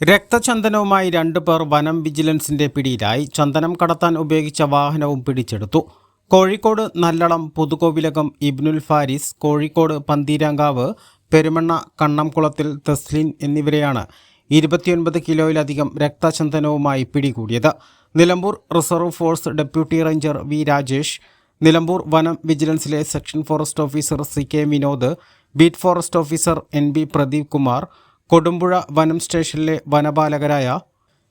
രക്തചന്ദനവുമായി രണ്ടു പേർ വനം വിജിലൻസിന്റെ പിടിയിലായി. ചന്ദനം കടത്താൻ ഉപയോഗിച്ച വാഹനവും പിടിച്ചെടുത്തു. കോഴിക്കോട് നല്ലളം പുതുകോവിലകം ഇബ്നുൽ ഫാരിസ് കോഴിക്കോട് പന്തീരാങ്കാവ് പെരുമണ്ണ കണ്ണംകുളത്തിൽ തസ്ലിൻ എന്നിവരെയാണ് ഇരുപത്തിയൊൻപത് കിലോയിലധികം രക്തചന്ദനവുമായി പിടികൂടിയത്. Nilambur reserve force deputy ranger V Rajesh Nilambur വനം വിജിലൻസിലെ section forest officer C K Vinod beat forest officer N B Pradeep Kumar Kodumpuzha വനം സ്റ്റേഷനിലെ വനപാലകരായ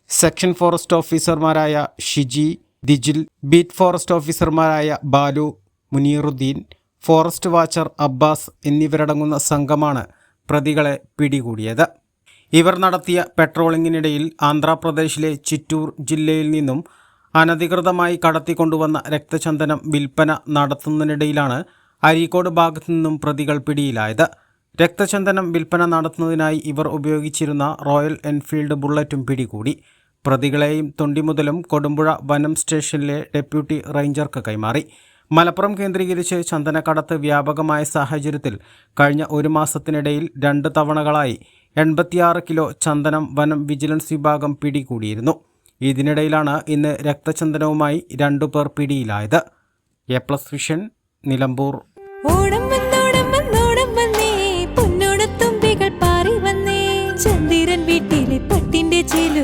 സെക്ഷൻ ഫോറസ്റ്റ് ഓഫീസർമാരായ ഷിജി ദിജിൽ ബീറ്റ് ഫോറസ്റ്റ് ഓഫീസർമാരായ ബാലു മുനീറുദ്ദീൻ ഫോറസ്റ്റ് വാച്ചർ അബ്ബാസ് എന്നിവരടങ്ങുന്ന സംഘമാണ് പ്രതികളെ പിടികൂടിയത്. ഇവർ നടത്തിയ പെട്രോളിങ്ങിനിടയിൽ ആന്ധ്രാപ്രദേശിലെ ചിറ്റൂർ ജില്ലയിൽ നിന്നും അനധികൃതമായി കടത്തിക്കൊണ്ടുവന്ന രക്തചന്ദനം വിൽപ്പന നടത്തുന്നതിനിടയിലാണ് അരീക്കോട് ഭാഗത്തു നിന്നും പ്രതികൾ പിടിയിലായത്. രക്തചന്ദനം വിൽപ്പന നടത്തുന്നതിനായി ഇവർ ഉപയോഗിച്ചിരുന്ന റോയൽ എൻഫീൽഡ് ബുള്ളറ്റും പിടികൂടി. പ്രതികളെയും തൊണ്ടിമുതലും കൊടുമ്പുഴ വനം സ്റ്റേഷനിലെ ഡെപ്യൂട്ടി റേഞ്ചർക്ക് കൈമാറി. മലപ്പുറം കേന്ദ്രീകരിച്ച് ചന്ദനക്കടത്ത് വ്യാപകമായ സാഹചര്യത്തിൽ കഴിഞ്ഞ ഒരു മാസത്തിനിടയിൽ രണ്ട് തവണകളായി എൺപത്തിയാറ് കിലോ ചന്ദനം വനം വിജിലൻസ് വിഭാഗം പിടികൂടിയിരുന്നു. ഇതിനിടയിലാണ് ഇന്ന് രക്തചന്ദനവുമായി രണ്ടുപേർ പിടിയിലായത്. A plus vision Nilambur. Onam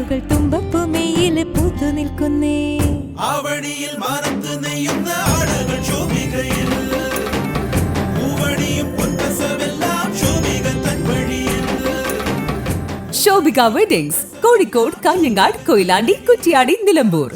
പട്ടിന്റെ തുമ്പപ്പുമയിൽ പൂത്തു നിൽക്കുന്നേ. അവടിയിൽ മാനത്ത് നെയ്യുന്ന ആടകൾ ശോഭികയിൽ. ശോഭിക വെഡിങ്സ് കോഴിക്കോട് കാഞ്ഞങ്ങാട് കൊയിലാണ്ടി കുറ്റിയാടി നിലമ്പൂർ.